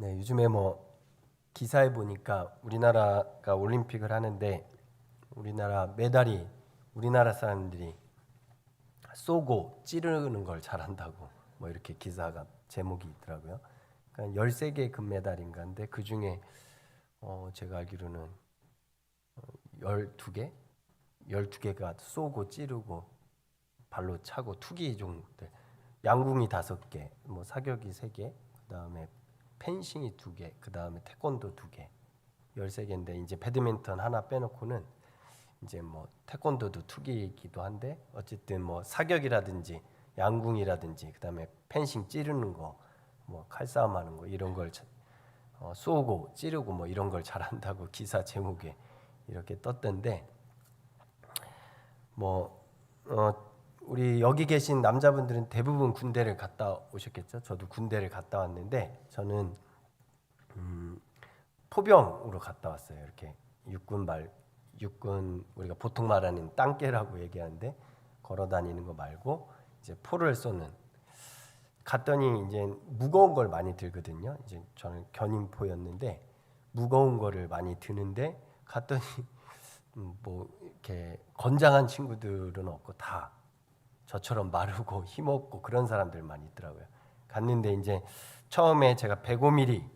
네, 요즘에 뭐 기사에 보니까 우리나라가 올림픽을 하는데 우리나라 메달이 우리나라 사람들이 쏘고 찌르는 걸 잘한다고 뭐 이렇게 기사가 제목이 있더라고요. 그러니까 13개 금메달인가인데 그 중에 어 제가 알기로는 어, 12개 12개가 쏘고 찌르고 발로 차고 투기 종들 양궁이 다섯 개, 뭐 사격이 세 개, 그다음에 펜싱이 두 개, 그 다음에 태권도 두 개, 열세 개인데 이제 배드민턴 하나 빼놓고는 이제 뭐 태권도도 투기이기도 한데 어쨌든 뭐 사격이라든지 양궁이라든지 그 다음에 펜싱 찌르는 거, 뭐 칼싸움하는 거 이런 걸 자- 어, 쏘고 찌르고 뭐 이런 걸 잘한다고 기사 제목에 이렇게 떴던데 뭐 어, 우리 여기 계신 남자분들은 대부분 군대를 갔다 오셨겠죠. 저도 군대를 갔다 왔는데 저는 음, 포병으로 갔다 왔어요. 이렇게 육군 말 육군 우리가 보통 말하는 땅개라고 얘기하는데 걸어 다니는 거 말고 이제 포를 쏘는 갔더니 이제 무거운 걸 많이 들거든요. 이제 저는 견인포였는데 무거운 거를 많이 드는데 갔더니 음, 뭐 이렇게 건장한 친구들은 없고 다 저처럼 마르고 힘없고 그런 사람들만 있더라고요. 갔는데 이제 처음에 제가 105mm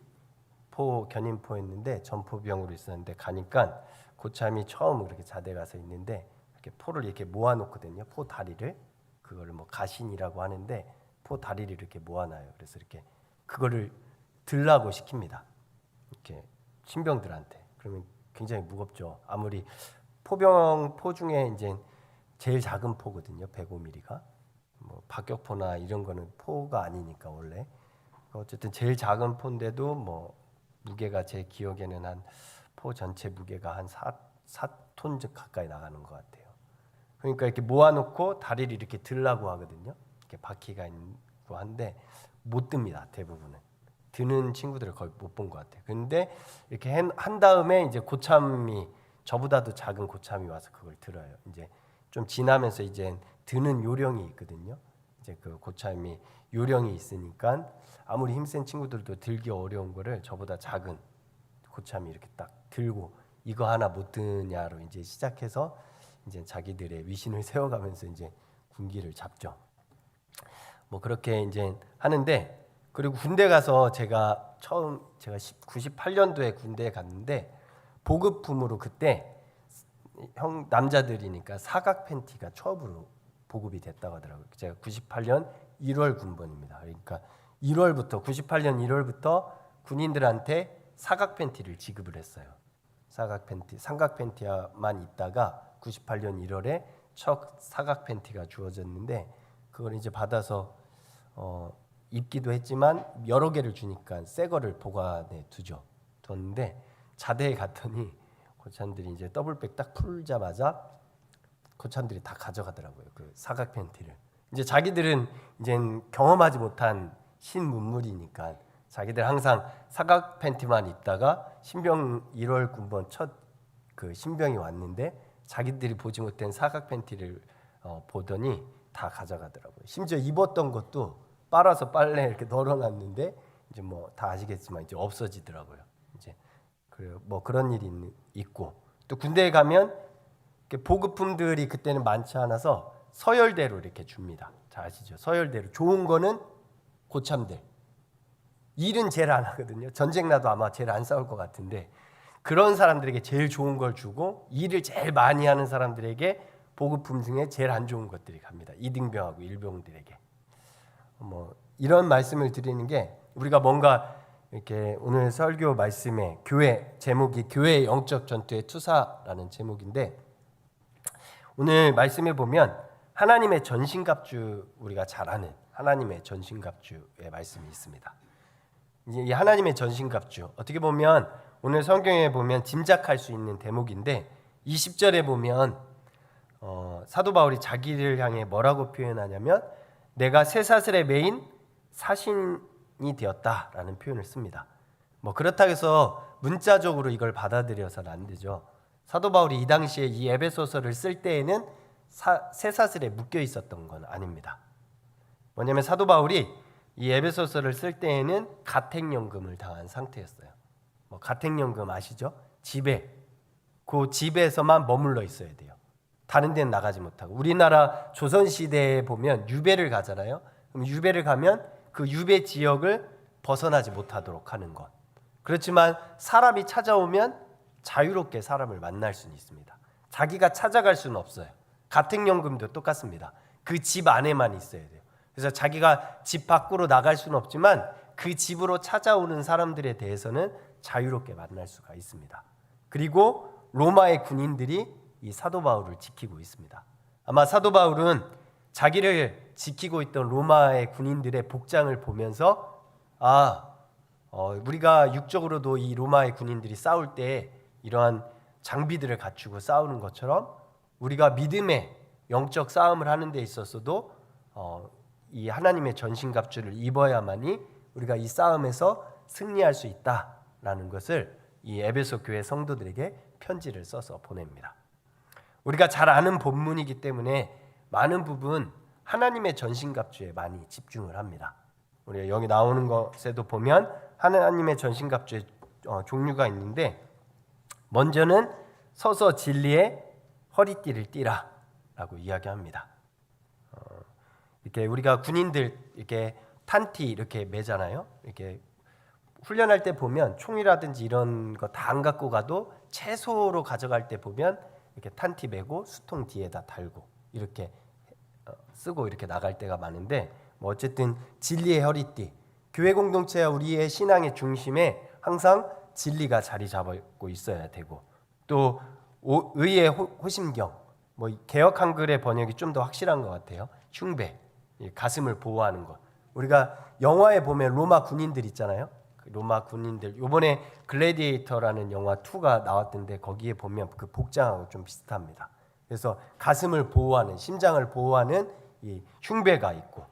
포 견인포였는데 전포병으로 있었는데 가니까 고참이 처음 그렇게 자대 가서 있는데 이렇게 포를 이렇게 모아놓거든요. 포 다리를 그거를 뭐 가신이라고 하는데 포 다리를 이렇게 모아놔요. 그래서 이렇게 그거를 들라고 시킵니다. 이렇게 신병들한테 그러면 굉장히 무겁죠. 아무리 포병 포 중에 이제 제일 작은 포거든요. 105mm가 뭐 박격포나 이런 거는 포가 아니니까 원래 어쨌든 제일 작은 포인데도 뭐 무게가 제 기억에는 한 포 전체 무게가 한 4, 4톤 가까이 나가는 것 같아요. 그러니까 이렇게 모아놓고 다리를 이렇게 들라고 하거든요. 이렇게 바퀴가 있고 한데 못 듭니다. 대부분은 드는 친구들을 거의 못 본 것 같아요. 근데 이렇게 한- 한 다음에 이제 고참이 저보다도 작은 고참이 와서 그걸 들어요. 이제 좀 지나면서 이제 드는 요령이 있거든요. 이제 그 고참이 요령이 있으니까 아무리 힘센 친구들도 들기 어려운 거를 저보다 작은 고참이 이렇게 딱 들고 이거 하나 못 드냐로 이제 시작해서 이제 자기들의 위신을 세워가면서 이제 군기를 잡죠. 뭐 그렇게 이제 하는데 그리고 군대 가서 제가 처음 제가 98년도에 군대에 갔는데 보급품으로 그때 형 남자들이니까 사각 팬티가 처음으로 보급이 됐다고 하더라고요. 제가 98년 1월 군번입니다. 그러니까 1월부터 98년 1월부터 군인들한테 사각 팬티를 지급을 했어요. 사각 팬티, 삼각 팬티만 있다가 98년 1월에 첫 사각 팬티가 주어졌는데 그걸 이제 받아서 어, 입기도 했지만 여러 개를 주니까 새 거를 보관해 두죠. 뒀는데 자대에 갔더니 고참들이 이제 더블백 딱 풀자마자 고참들이 다 가져가더라고요. 그 사각 팬티를. 이제 자기들은 이제 경험하지 못한 신문물이니까 자기들 항상 사각 팬티만 입다가 신병 1월 군번 첫 그 신병이 왔는데 자기들이 보지 못한 사각 팬티를 어, 보더니 다 가져가더라고요. 심지어 입었던 것도 빨아서 빨래 이렇게 널어놨는데 이제 뭐 다 아시겠지만 이제 없어지더라고요. 이제 그뭐 그런 일이 있- 있고 또 군대에 가면 보급품들이 그때는 많지 않아서 서열대로 이렇게 줍니다. 잘 아시죠? 서열대로 좋은 거는 고참들. 일은 제일 안 하거든요. 전쟁 나도 아마 제일 안 싸울 것 같은데 그런 사람들에게 제일 좋은 걸 주고 일을 제일 많이 하는 사람들에게 보급품 중에 제일 안 좋은 것들이 갑니다. 이등병하고 일병들에게. 뭐 이런 말씀을 드리는 게 우리가 뭔가 이렇게 오늘 설교 말씀에 교회 제목이 교회의 영적 전투의 투사라는 제목인데 오늘 말씀에 보면 하나님의 전신갑주 우리가 잘 아는 하나님의 전신갑주의 말씀이 있습니다. 이 하나님의 전신갑주 어떻게 보면 오늘 성경에 보면 짐작할 수 있는 대목인데 20절에 보면 어, 사도 바울이 자기를 향해 뭐라고 표현하냐면 내가 쇠사슬에 매인 사신이 되었다라는 표현을 씁니다. 뭐 그렇다고 해서 문자적으로 이걸 받아들여서는 안 되죠. 사도 바울이 이 당시에 이 에베소서를 쓸 때에는 사, 쇠사슬에 묶여 있었던 건 아닙니다. 뭐냐면 사도 바울이 이 에베소서를 쓸 때에는 가택연금을 당한 상태였어요. 뭐 가택연금 아시죠? 집에 그 집에서만 머물러 있어야 돼요. 다른 데는 나가지 못하고 우리나라 조선 시대에 보면 유배를 가잖아요. 그럼 유배를 가면 그 유배 지역을 벗어나지 못하도록 하는 것. 그렇지만 사람이 찾아오면 자유롭게 사람을 만날 수는 있습니다. 자기가 찾아갈 수는 없어요. 가택연금도 똑같습니다. 그 집 안에만 있어야 돼요. 그래서 자기가 집 밖으로 나갈 수는 없지만 그 집으로 찾아오는 사람들에 대해서는 자유롭게 만날 수가 있습니다. 그리고 로마의 군인들이 이 사도 바울을 지키고 있습니다. 아마 사도 바울은 자기를 지키고 있던 로마의 군인들의 복장을 보면서 아 어, 우리가 육적으로도 이 로마의 군인들이 싸울 때 이러한 장비들을 갖추고 싸우는 것처럼 우리가 믿음의 영적 싸움을 하는 데 있어서도 어, 이 하나님의 전신갑주를 입어야만이 우리가 이 싸움에서 승리할 수 있다라는 것을 이 에베소 교회 성도들에게 편지를 써서 보냅니다. 우리가 잘 아는 본문이기 때문에 많은 부분 하나님의 전신갑주에 많이 집중을 합니다. 우리가 여기 나오는 것에도 보면 하나님의 전신갑주의 어, 종류가 있는데 먼저는 서서 진리의 허리띠를 띠라라고 이야기합니다. 어, 이렇게 우리가 군인들 이렇게 탄티 이렇게 매잖아요. 이렇게 훈련할 때 보면 총이라든지 이런 거 다 안 갖고 가도 채소로 가져갈 때 보면 이렇게 탄티 매고 수통 뒤에다 달고 이렇게 어, 쓰고 이렇게 나갈 때가 많은데 뭐 어쨌든 진리의 허리띠 교회 공동체와 우리의 신앙의 중심에 항상 진리가 자리 잡고 있어야 되고 또 오- 의의 호- 호심경 뭐 개혁 한글의 번역이 좀 더 확실한 것 같아요. 흉배 이 가슴을 보호하는 것. 우리가 영화에 보면 로마 군인들 있잖아요. 그 로마 군인들 요번에 글래디에이터라는 영화 2가 나왔던데 거기에 보면 그 복장하고 좀 비슷합니다. 그래서 가슴을 보호하는 심장을 보호하는 이 흉배가 있고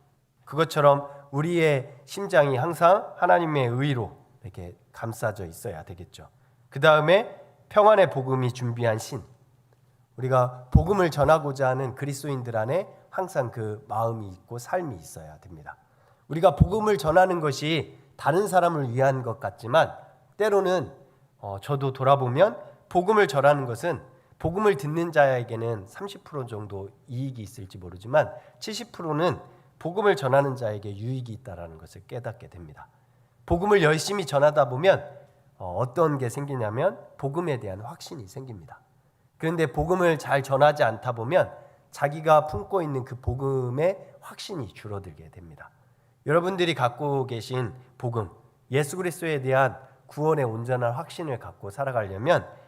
그것처럼 우리의 심장이 항상 하나님의 의로 이렇게 감싸져 있어야 되겠죠. 그 다음에 평안의 복음이 준비한 신. 우리가 복음을 전하고자 하는 그리스도인들 안에 항상 그 마음이 있고 삶이 있어야 됩니다. 우리가 복음을 전하는 것이 다른 사람을 위한 것 같지만 때로는 어, 저도 돌아보면 복음을 전하는 것은 복음을 듣는 자에게는 30% 정도 이익이 있을지 모르지만 70%는 복음을 전하는 자에게 유익이 있다라는 것을 깨닫게 됩니다. 복음을 열심히 전하다 보면 어, 어떤 게 생기냐면 복음에 대한 확신이 생깁니다. 그런데 복음을 잘 전하지 않다 보면 자기가 품고 있는 그 복음의 확신이 줄어들게 됩니다. 여러분들이 갖고 계신 복음, 예수 그리스도에 대한 구원의 온전한 확신을 갖고 살아가려면 어,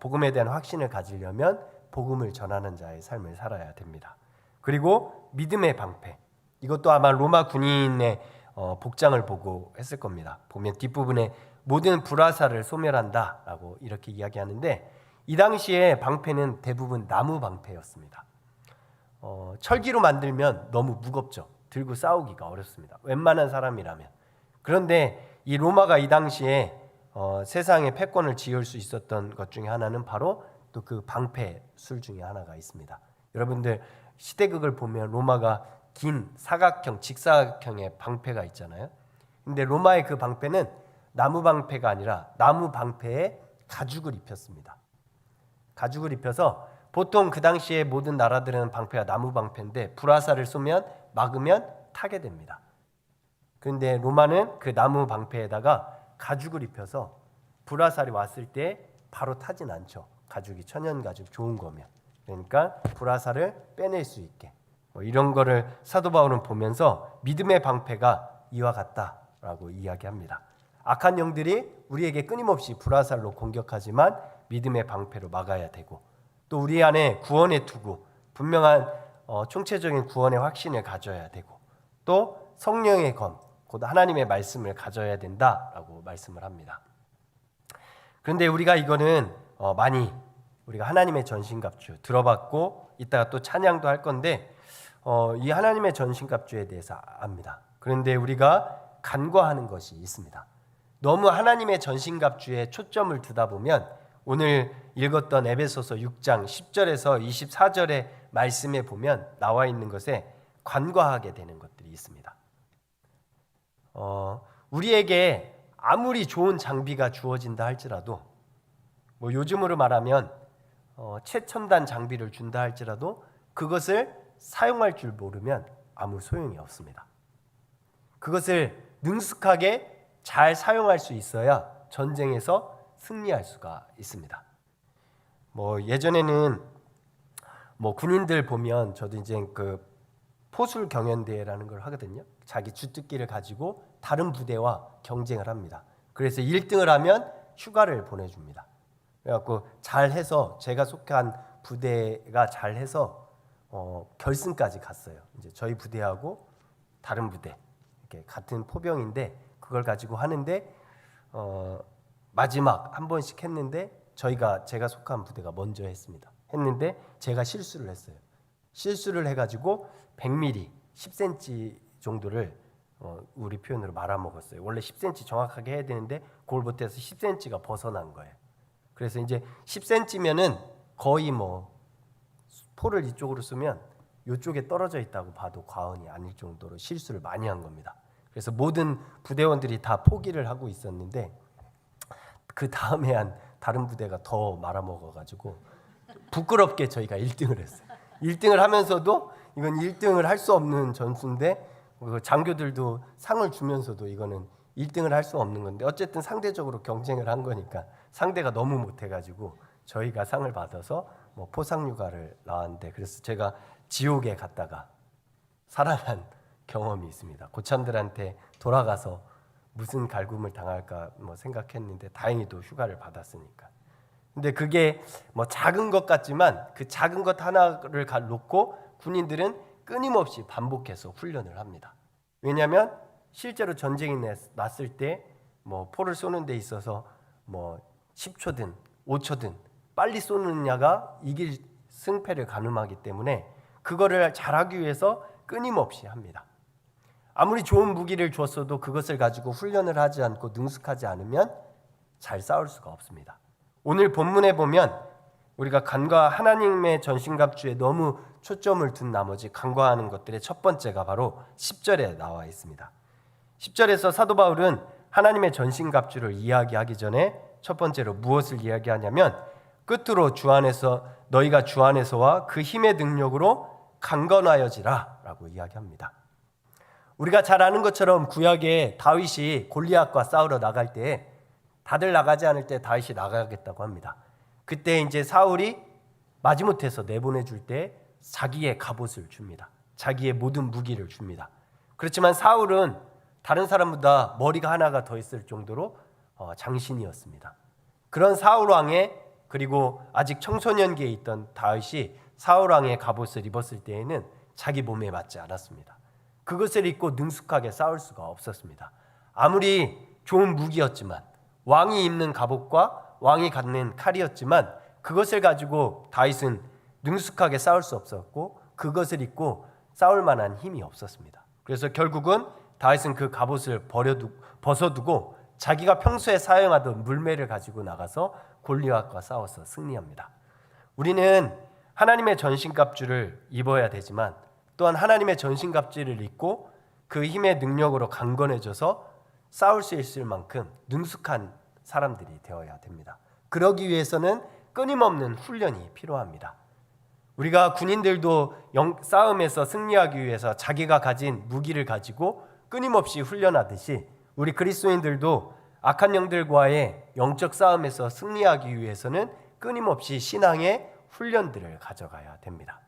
복음에 대한 확신을 가지려면 복음을 전하는 자의 삶을 살아야 됩니다. 그리고 믿음의 방패. 이것도 아마 로마 군인의 어, 복장을 보고 했을 겁니다. 보면 뒷부분에 모든 불화사를 소멸한다라고 이렇게 이야기하는데 이 당시에 방패는 대부분 나무 방패였습니다. 어, 철기로 만들면 너무 무겁죠. 들고 싸우기가 어렵습니다. 웬만한 사람이라면. 그런데 이 로마가 이 당시에 어, 세상에 패권을 지을 수 있었던 것 중에 하나는 바로 또 그 방패술 중에 하나가 있습니다. 여러분들 시대극을 보면 로마가 긴 사각형, 직사각형의 방패가 있잖아요. 근데 로마의 그 방패는 나무 방패가 아니라 나무 방패에 가죽을 입혔습니다. 가죽을 입혀서 보통 그 당시에 모든 나라들은 방패가 나무 방패인데 불화살을 쏘면 막으면 타게 됩니다. 그런데 로마는 그 나무 방패에다가 가죽을 입혀서 불화살이 왔을 때 바로 타진 않죠. 가죽이 천연 가죽 좋은 거면. 그러니까 불화살을 빼낼 수 있게. 뭐 이런 거를 사도 바울은 보면서 믿음의 방패가 이와 같다라고 이야기합니다. 악한 영들이 우리에게 끊임없이 불화살로 공격하지만 믿음의 방패로 막아야 되고 또 우리 안에 구원의 투구, 분명한 어, 총체적인 구원의 확신을 가져야 되고 또 성령의 검, 곧 하나님의 말씀을 가져야 된다라고 말씀을 합니다. 그런데 우리가 이거는 어, 많이 우리가 하나님의 전신갑주 들어봤고 이따가 또 찬양도 할 건데 어, 이 하나님의 전신갑주에 대해서 압니다. 그런데 우리가 간과하는 것이 있습니다. 너무 하나님의 전신갑주에 초점을 두다 보면 오늘 읽었던 에베소서 6장 10절에서 24절의 말씀에 보면 나와 있는 것에 관과하게 되는 것들이 있습니다. 어, 우리에게 아무리 좋은 장비가 주어진다 할지라도 뭐 요즘으로 말하면 어, 최첨단 장비를 준다 할지라도 그것을 사용할 줄 모르면 아무 소용이 없습니다. 그것을 능숙하게 잘 사용할 수 있어야 전쟁에서 승리할 수가 있습니다. 뭐 예전에는 뭐 군인들 보면 저도 이제 그 포술 경연대회라는 걸 하거든요. 자기 주특기를 가지고 다른 부대와 경쟁을 합니다. 그래서 1등을 하면 휴가를 보내줍니다. 그래갖고 잘해서 제가 속한 부대가 잘해서 어, 결승까지 갔어요. 이제 저희 부대하고 다른 부대 이렇게 같은 포병인데 그걸 가지고 하는데 어, 마지막 한 번씩 했는데 저희가 제가 속한 부대가 먼저 했습니다. 했는데 제가 실수를 했어요. 실수를 해가지고 100mm, 10cm 정도를 어, 우리 표현으로 말아먹었어요. 원래 10cm 정확하게 해야 되는데 못해서 10cm가 벗어난 거예요. 그래서 이제 10cm면은 거의 뭐 포를 이쪽으로 쓰면 이쪽에 떨어져 있다고 봐도 과언이 아닐 정도로 실수를 많이 한 겁니다. 그래서 모든 부대원들이 다 포기를 하고 있었는데 그 다음에 한 다른 부대가 더 말아먹어가지고 부끄럽게 저희가 1등을 했어요. 1등을 하면서도 이건 1등을 할 수 없는 전수인데 그 장교들도 상을 주면서도 이거는 1등을 할 수 없는 건데 어쨌든 상대적으로 경쟁을 한 거니까 상대가 너무 못해가지고 저희가 상을 받아서 뭐 포상휴가를 나왔는데 그래서 제가 지옥에 갔다가 살아난 경험이 있습니다. 고참들한테 돌아가서 무슨 갈굼을 당할까 뭐 생각했는데 다행히도 휴가를 받았으니까. 근데 그게 뭐 작은 것 같지만 그 작은 것 하나를 가- 놓고 군인들은 끊임없이 반복해서 훈련을 합니다. 왜냐하면 실제로 전쟁이 났- 났을 때 뭐 포를 쏘는 데 있어서 뭐 10초든 5초든 빨리 쏘느냐가 이길 승패를 가늠하기 때문에 그거를 잘하기 위해서 끊임없이 합니다. 아무리 좋은 무기를 줬어도 그것을 가지고 훈련을 하지 않고 능숙하지 않으면 잘 싸울 수가 없습니다. 오늘 본문에 보면 우리가 간과 하나님의 전신갑주에 너무 초점을 둔 나머지 간과하는 것들의 첫 번째가 바로 10절에 나와 있습니다. 10절에서 사도 바울은 하나님의 전신갑주를 이야기하기 전에 첫 번째로 무엇을 이야기하냐면 끝으로 주 안에서 너희가 주 안에서와 그 힘의 능력으로 강건하여지라라고 이야기합니다. 우리가 잘 아는 것처럼 구약에 다윗이 골리앗과 싸우러 나갈 때 다들 나가지 않을 때 다윗이 나가겠다고 합니다. 그때 이제 사울이 마지못해서 내보내 줄 때 자기의 갑옷을 줍니다. 자기의 모든 무기를 줍니다. 그렇지만 사울은 다른 사람보다 머리가 하나가 더 있을 정도로 어, 장신이었습니다. 그런 사울 왕의 그리고 아직 청소년기에 있던 다윗이 사울 왕의 갑옷을 입었을 때에는 자기 몸에 맞지 않았습니다. 그것을 입고 능숙하게 싸울 수가 없었습니다. 아무리 좋은 무기였지만 왕이 입는 갑옷과 왕이 갖는 칼이었지만 그것을 가지고 다윗은 능숙하게 싸울 수 없었고 그것을 입고 싸울 만한 힘이 없었습니다. 그래서 결국은 다윗은 그 갑옷을 버려두 벗어두고 자기가 평소에 사용하던 물매를 가지고 나가서 골리앗과 싸워서 승리합니다. 우리는 하나님의 전신갑주를 입어야 되지만 또한 하나님의 전신갑주를 입고 그 힘의 능력으로 강건해져서 싸울 수 있을 만큼 능숙한 사람들이 되어야 됩니다. 그러기 위해서는 끊임없는 훈련이 필요합니다. 우리가 군인들도 영, 싸움에서 승리하기 위해서 자기가 가진 무기를 가지고 끊임없이 훈련하듯이 우리 그리스도인들도 악한 영들과의 영적 싸움에서 승리하기 위해서는 끊임없이 신앙의 훈련들을 가져가야 됩니다.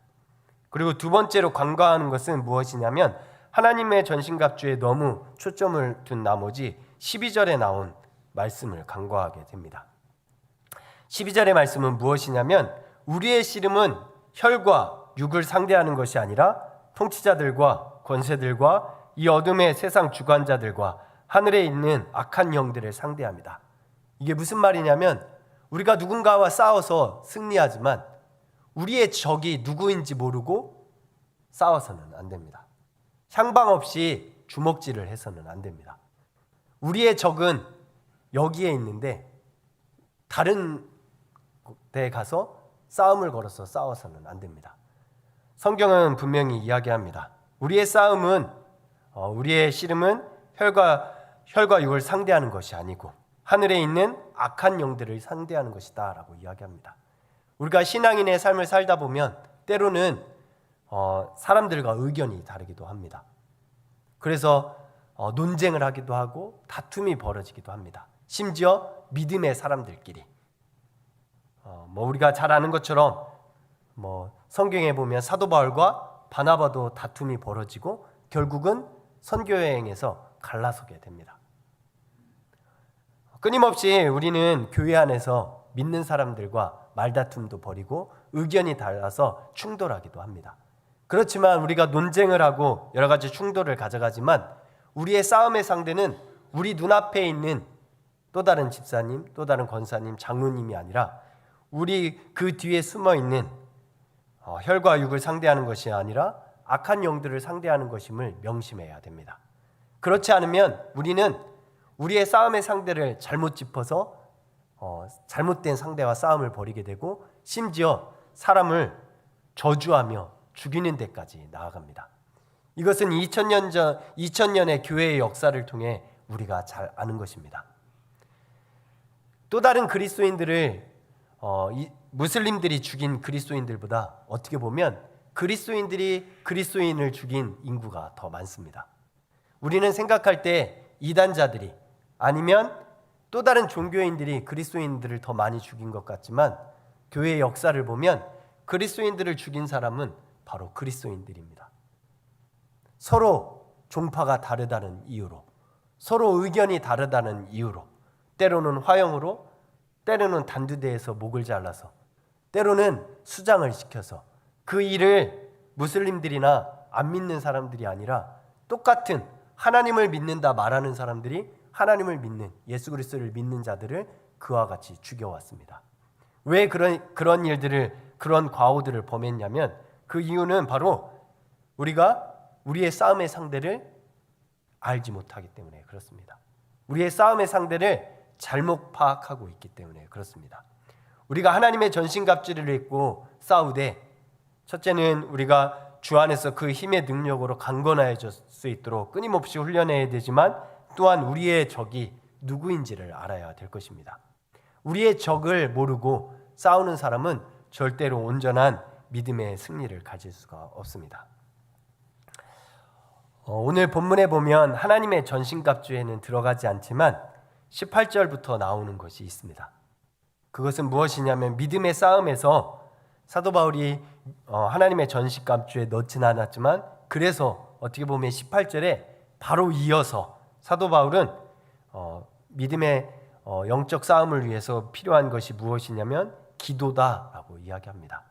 그리고 두 번째로 관과하는 것은 무엇이냐면 하나님의 전신갑주에 너무 초점을 둔 나머지 12절에 나온 말씀을 간과하게 됩니다. 12절의 말씀은 무엇이냐면 우리의 씨름은 혈과 육을 상대하는 것이 아니라 통치자들과 권세들과 이 어둠의 세상 주관자들과 하늘에 있는 악한 영들을 상대합니다. 이게 무슨 말이냐면 우리가 누군가와 싸워서 승리하지만 우리의 적이 누구인지 모르고 싸워서는 안 됩니다. 향방 없이 주먹질을 해서는 안 됩니다. 우리의 적은 여기에 있는데 다른 데 가서 싸움을 걸어서 싸워서는 안 됩니다. 성경은 분명히 이야기합니다. 우리의 싸움은 어, 우리의 씨름은 혈과 혈과 육을 상대하는 것이 아니고 하늘에 있는 악한 영들을 상대하는 것이다라고 이야기합니다. 우리가 신앙인의 삶을 살다 보면 때로는 어, 사람들과 의견이 다르기도 합니다. 그래서 어, 논쟁을 하기도 하고 다툼이 벌어지기도 합니다. 심지어 믿음의 사람들끼리 어, 뭐 우리가 잘 아는 것처럼 뭐 성경에 보면 사도 바울과 바나바도 다툼이 벌어지고 결국은 선교 여행에서 갈라서게 됩니다. 끊임없이 우리는 교회 안에서 믿는 사람들과 말다툼도 벌이고 의견이 달라서 충돌하기도 합니다. 그렇지만 우리가 논쟁을 하고 여러 가지 충돌을 가져가지만 우리의 싸움의 상대는 우리 눈앞에 있는 또 다른 집사님, 또 다른 권사님, 장로님이 아니라 우리 그 뒤에 숨어 있는 어, 혈과 육을 상대하는 것이 아니라 악한 영들을 상대하는 것임을 명심해야 됩니다. 그렇지 않으면 우리는 우리의 싸움의 상대를 잘못 짚어서 어, 잘못된 상대와 싸움을 벌이게 되고 심지어 사람을 저주하며 죽이는 데까지 나아갑니다. 이것은 2000년 전 2000년의 교회의 역사를 통해 우리가 잘 아는 것입니다. 또 다른 그리스도인들을 어, 이, 무슬림들이 죽인 그리스도인들보다 어떻게 보면 그리스도인들이 그리스도인을 죽인 인구가 더 많습니다. 우리는 생각할 때 이단자들이 아니면 또 다른 종교인들이 그리스도인들을 더 많이 죽인 것 같지만 교회의 역사를 보면 그리스도인들을 죽인 사람은 바로 그리스도인들입니다. 서로 종파가 다르다는 이유로 서로 의견이 다르다는 이유로 때로는 화형으로 때로는 단두대에서 목을 잘라서 때로는 수장을 시켜서 그 일을 무슬림들이나 안 믿는 사람들이 아니라 똑같은 하나님을 믿는다 말하는 사람들이 하나님을 믿는 예수 그리스도를 믿는 자들을 그와 같이 죽여왔습니다. 왜 그런 그런 일들을 그런 과오들을 범했냐면 그 이유는 바로 우리가 우리의 싸움의 상대를 알지 못하기 때문에 그렇습니다. 우리의 싸움의 상대를 잘못 파악하고 있기 때문에 그렇습니다. 우리가 하나님의 전신갑주를 입고 싸우되 첫째는 우리가 주 안에서 그 힘의 능력으로 강건해질 수 있도록 끊임없이 훈련해야 되지만 또한 우리의 적이 누구인지를 알아야 될 것입니다. 우리의 적을 모르고 싸우는 사람은 절대로 온전한 믿음의 승리를 가질 수가 없습니다. 어, 오늘 본문에 보면 하나님의 전신갑주에는 들어가지 않지만 18절부터 나오는 것이 있습니다. 그것은 무엇이냐면 믿음의 싸움에서 사도 바울이 어, 하나님의 전신갑주에 넣지는 않았지만 그래서 어떻게 보면 18절에 바로 이어서 사도 바울은 어, 믿음의 어, 영적 싸움을 위해서 필요한 것이 무엇이냐면 기도다라고 이야기합니다.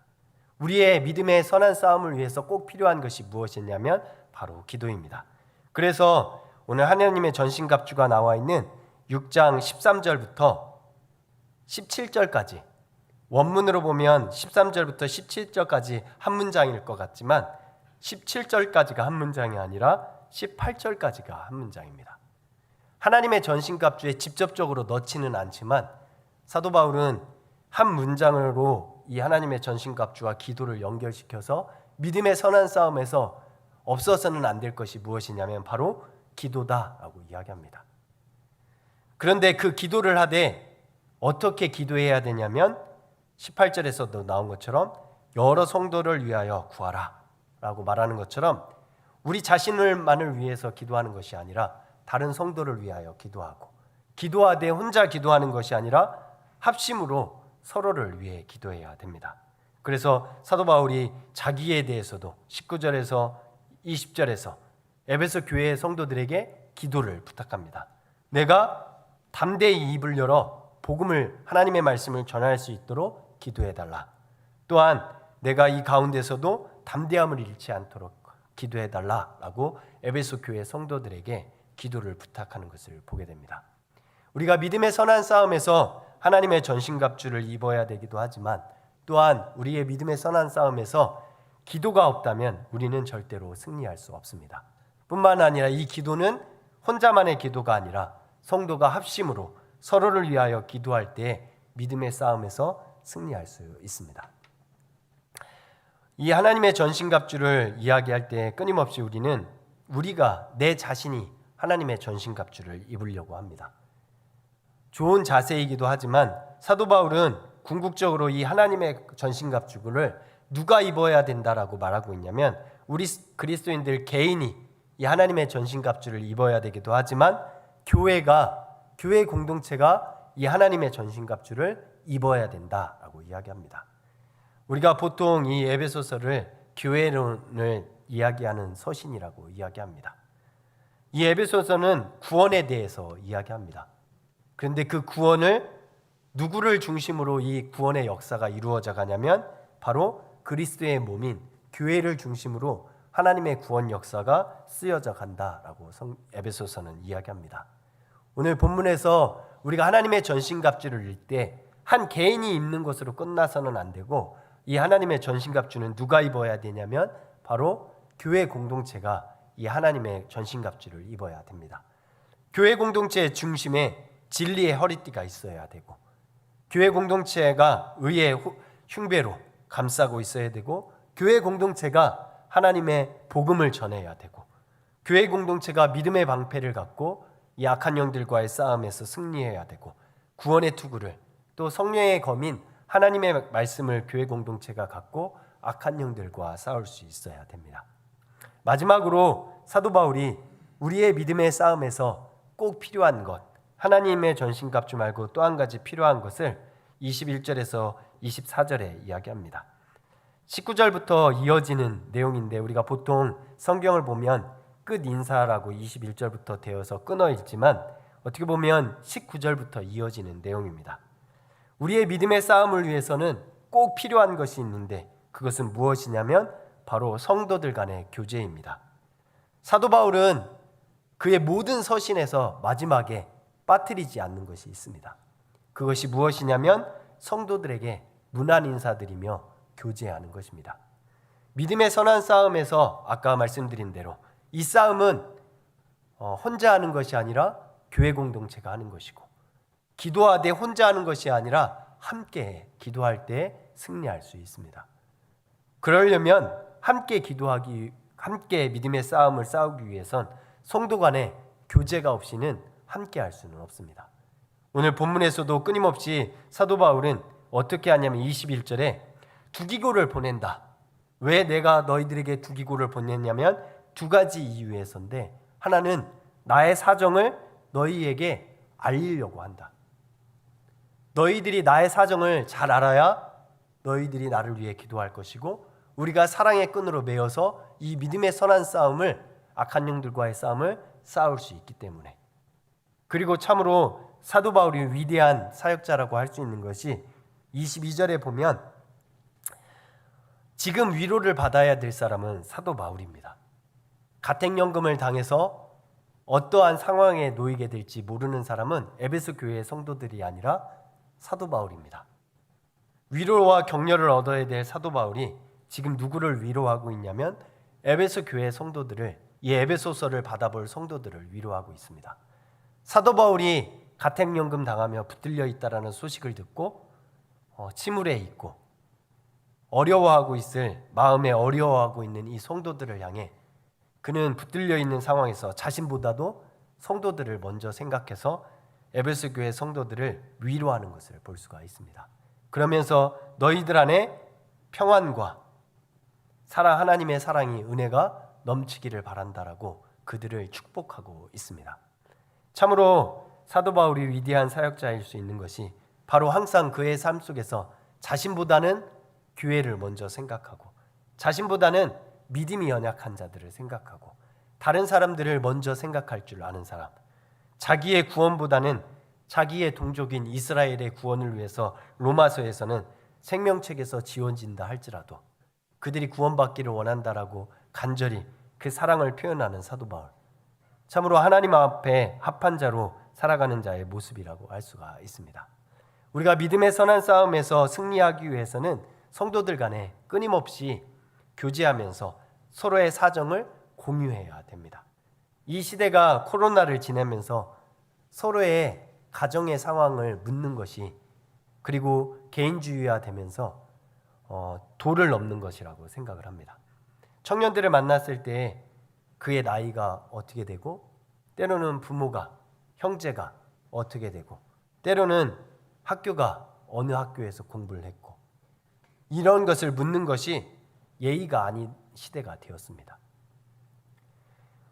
우리의 믿음의 선한 싸움을 위해서 꼭 필요한 것이 무엇이냐면 바로 기도입니다. 그래서 오늘 하나님의 전신갑주가 나와 있는 6장 13절부터 17절까지 원문으로 보면 13절부터 17절까지 한 문장일 것 같지만 17절까지가 한 문장이 아니라 18절까지가 한 문장입니다. 하나님의 전신갑주에 직접적으로 넣지는 않지만 사도 바울은 한 문장으로 이 하나님의 전신갑주와 기도를 연결시켜서 믿음의 선한 싸움에서 없어서는 안 될 것이 무엇이냐면 바로 기도다라고 이야기합니다. 그런데 그 기도를 하되 어떻게 기도해야 되냐면 18절에서도 나온 것처럼 여러 성도를 위하여 구하라 라고 말하는 것처럼 우리 자신을만을 위해서 기도하는 것이 아니라 다른 성도를 위하여 기도하고 기도하되 혼자 기도하는 것이 아니라 합심으로 서로를 위해 기도해야 됩니다. 그래서 사도 바울이 자기에 대해서도 19절에서 20절에서 에베소 교회의 성도들에게 기도를 부탁합니다. 내가 담대히 입을 열어 복음을 하나님의 말씀을 전할 수 있도록 기도해 달라. 또한 내가 이 가운데서도 담대함을 잃지 않도록 기도해 달라라고 에베소 교회 성도들에게 기도를 부탁하는 것을 보게 됩니다. 우리가 믿음의 선한 싸움에서 하나님의 전신갑주를 입어야 되기도 하지만 또한 우리의 믿음의 선한 싸움에서 기도가 없다면 우리는 절대로 승리할 수 없습니다. 뿐만 아니라 이 기도는 혼자만의 기도가 아니라 성도가 합심으로 서로를 위하여 기도할 때 믿음의 싸움에서 승리할 수 있습니다. 이 하나님의 전신갑주를 이야기할 때 끊임없이 우리는 우리가 내 자신이 하나님의 전신갑주를 입으려고 합니다. 좋은 자세이기도 하지만 사도 바울은 궁극적으로 이 하나님의 전신갑주를 누가 입어야 된다라고 말하고 있냐면 우리 그리스도인들 개인이 이 하나님의 전신갑주를 입어야 되기도 하지만 교회가 교회 공동체가 이 하나님의 전신갑주를 입어야 된다라고 이야기합니다. 우리가 보통 이 에베소서를 교회론을 이야기하는 서신이라고 이야기합니다. 이 에베소서는 구원에 대해서 이야기합니다. 그런데 그 구원을 누구를 중심으로 이 구원의 역사가 이루어져 가냐면 바로 그리스도의 몸인 교회를 중심으로 하나님의 구원 역사가 쓰여져 간다라고 성 에베소서는 이야기합니다. 오늘 본문에서 우리가 하나님의 전신갑주를 입때 한 개인이 입는 것으로 끝나서는 안 되고 이 하나님의 전신갑주는 누가 입어야 되냐면 바로 교회 공동체가 이 하나님의 전신갑주를 입어야 됩니다. 교회 공동체의 중심에 진리의 허리띠가 있어야 되고 교회 공동체가 의의 흉배로 감싸고 있어야 되고 교회 공동체가 하나님의 복음을 전해야 되고 교회 공동체가 믿음의 방패를 갖고 이 악한 영들과의 싸움에서 승리해야 되고 구원의 투구를 또 성령의 검인 하나님의 말씀을 교회 공동체가 갖고 악한 영들과 싸울 수 있어야 됩니다. 마지막으로 사도 바울이 우리의 믿음의 싸움에서 꼭 필요한 것, 하나님의 전신갑주 말고 또 한 가지 필요한 것을 21절에서 24절에 이야기합니다. 19절부터 이어지는 내용인데 우리가 보통 성경을 보면 끝 인사라고 21절부터 되어서 끊어 있지만 어떻게 보면 19절부터 이어지는 내용입니다. 우리의 믿음의 싸움을 위해서는 꼭 필요한 것이 있는데 그것은 무엇이냐면 바로 성도들 간의 교제입니다. 사도 바울은 그의 모든 서신에서 마지막에 빠뜨리지 않는 것이 있습니다. 그것이 무엇이냐면 성도들에게 문안 인사드리며 교제하는 것입니다. 믿음의 선한 싸움에서 아까 말씀드린 대로 이 싸움은 어, 혼자 하는 것이 아니라 교회 공동체가 하는 것이고 기도하되 혼자 하는 것이 아니라 함께 기도할 때 승리할 수 있습니다. 그러려면 함께 기도하기 함께 믿음의 싸움을 싸우기 위해선 성도 간의 교제가 없이는 함께 할 수는 없습니다. 오늘 본문에서도 끊임없이 사도 바울은 어떻게 하냐면 21절에 두기고를 보낸다. 왜 내가 너희들에게 두기고를 보냈냐면 두 가지 이유에서인데 하나는 나의 사정을 너희에게 알리려고 한다. 너희들이 나의 사정을 잘 알아야 너희들이 나를 위해 기도할 것이고 우리가 사랑의 끈으로 매어서 이 믿음의 선한 싸움을 악한 영들과의 싸움을 싸울 수 있기 때문에 그리고 참으로 사도 바울이 위대한 사역자라고 할 수 있는 것이 22절에 보면 지금 위로를 받아야 될 사람은 사도 바울입니다. 가택연금을 당해서 어떠한 상황에 놓이게 될지 모르는 사람은 에베소 교회의 성도들이 아니라 사도 바울입니다. 위로와 격려를 얻어야 될 사도 바울이 지금 누구를 위로하고 있냐면 에베소 교회 성도들을 이 에베소서를 받아볼 성도들을 위로하고 있습니다. 사도 바울이 가택연금 당하며 붙들려 있다라는 소식을 듣고 어, 침울해 있고 어려워하고 있을 마음에 어려워하고 있는 이 성도들을 향해 그는 붙들려 있는 상황에서 자신보다도 성도들을 먼저 생각해서 에베소 교회 성도들을 위로하는 것을 볼 수가 있습니다. 그러면서 너희들 안에 평안과 사랑 하나님의 사랑이 은혜가 넘치기를 바란다라고 그들을 축복하고 있습니다. 참으로 사도 바울이 위대한 사역자일 수 있는 것이 바로 항상 그의 삶 속에서 자신보다는 교회를 먼저 생각하고 자신보다는 믿음이 연약한 자들을 생각하고 다른 사람들을 먼저 생각할 줄 아는 사람. 자기의 구원보다는 자기의 동족인 이스라엘의 구원을 위해서 로마서에서는 생명책에서 지원진다 할지라도 그들이 구원받기를 원한다라고 간절히 그 사랑을 표현하는 사도 바울. 참으로 하나님 앞에 합한 자로 살아가는 자의 모습이라고 할 수가 있습니다. 우리가 믿음의 선한 싸움에서 승리하기 위해서는 성도들 간에 끊임없이 교제하면서 서로의 사정을 공유해야 됩니다. 이 시대가 코로나를 지내면서 서로의 가정의 상황을 묻는 것이 그리고 개인주의화 되면서 어, 도를 넘는 것이라고 생각을 합니다. 청년들을 만났을 때 그의 나이가 어떻게 되고 때로는 부모가, 형제가 어떻게 되고, 때로는 학교가 어느 학교에서 공부를 했고, 이런 것을 묻는 것이 예의가 아닌 시대가 되었습니다.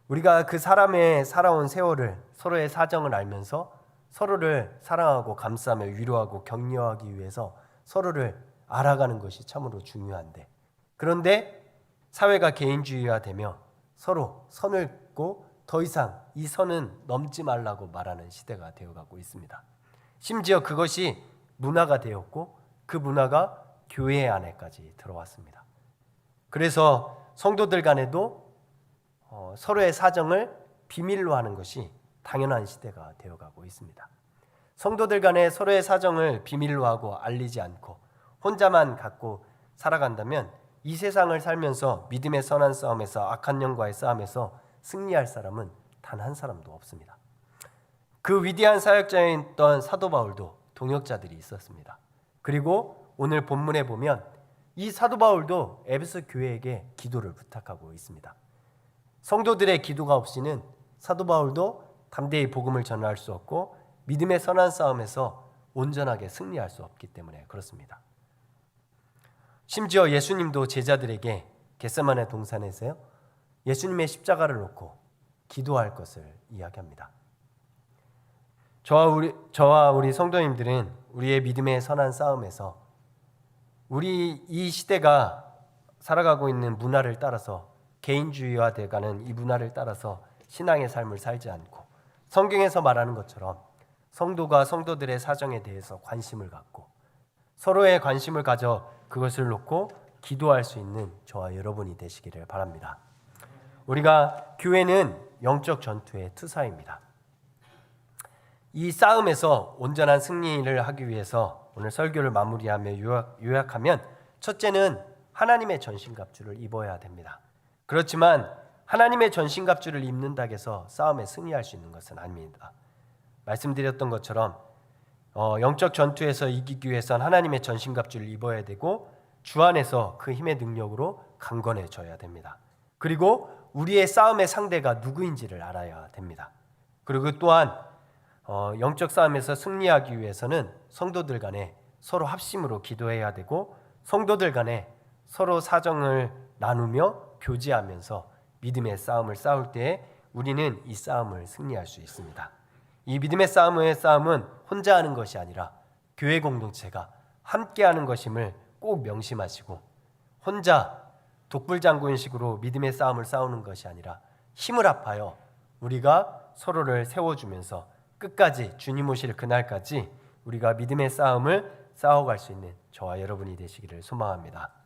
우리가 그 사람의 살아온 세월을 서로의 사정을 알면서 서로를 사랑하고 감싸며 위로하고 격려하기 위해서 서로를 알아가는 것이 참으로 중요한데 그런데 사회가 개인주의화되며 서로 선을 긋고 더 이상 이 선은 넘지 말라고 말하는 시대가 되어가고 있습니다. 심지어 그것이 문화가 되었고 그 문화가 교회 안에까지 들어왔습니다. 그래서 성도들 간에도 어, 서로의 사정을 비밀로 하는 것이 당연한 시대가 되어가고 있습니다. 성도들 간에 서로의 사정을 비밀로 하고 알리지 않고 혼자만 갖고 살아간다면 이 세상을 살면서 믿음의 선한 싸움에서 악한 영과의 싸움에서 승리할 사람은 단 한 사람도 없습니다. 그 위대한 사역자였던 사도 바울도 동역자들이 있었습니다. 그리고 오늘 본문에 보면 이 사도 바울도 에베소 교회에게 기도를 부탁하고 있습니다. 성도들의 기도가 없이는 사도 바울도 담대히 복음을 전할 수 없고 믿음의 선한 싸움에서 온전하게 승리할 수 없기 때문에 그렇습니다. 심지어 예수님도 제자들에게 겟세마네 동산에서요. 예수님의 십자가를 놓고 기도할 것을 이야기합니다. 저와 우리 저와 우리 성도님들은 우리의 믿음의 선한 싸움에서 우리 이 시대가 살아가고 있는 문화를 따라서 개인주의화돼가는 이 문화를 따라서 신앙의 삶을 살지 않고 성경에서 말하는 것처럼 성도가 성도들의 사정에 대해서 관심을 갖고 서로의 관심을 가져 그것을 놓고 기도할 수 있는 저와 여러분이 되시기를 바랍니다. 우리가 교회는 영적 전투의 투사입니다. 이 싸움에서 온전한 승리를 하기 위해서 오늘 설교를 마무리하며 요약, 요약 하면 첫째는 하나님의 전신갑주를 입어야 됩니다. 그렇지만 하나님의 전신갑주를 입는다고 해서 싸움에 승리할 수 있는 것은 아닙니다. 말씀드렸던 것처럼 어, 영적 전투에서 이기기 위해선 하나님의 전신갑주를 입어야 되고 주 안에서 그 힘의 능력으로 강건해져야 됩니다. 그리고 우리의 싸움의 상대가 누구인지를 알아야 됩니다. 그리고 또한 어, 영적 싸움에서 승리하기 위해서는 성도들 간에 서로 합심으로 기도해야 되고 성도들 간에 서로 사정을 나누며 교제하면서 믿음의 싸움을 싸울 때 우리는 이 싸움을 승리할 수 있습니다. 이 믿음의 싸움의 싸움은 혼자 하는 것이 아니라 교회 공동체가 함께 하는 것임을 꼭 명심하시고 혼자 독불장군식으로 믿음의 싸움을 싸우는 것이 아니라 힘을 합하여 우리가 서로를 세워주면서 끝까지 주님 오실 그날까지 우리가 믿음의 싸움을 싸워갈 수 있는 저와 여러분이 되시기를 소망합니다.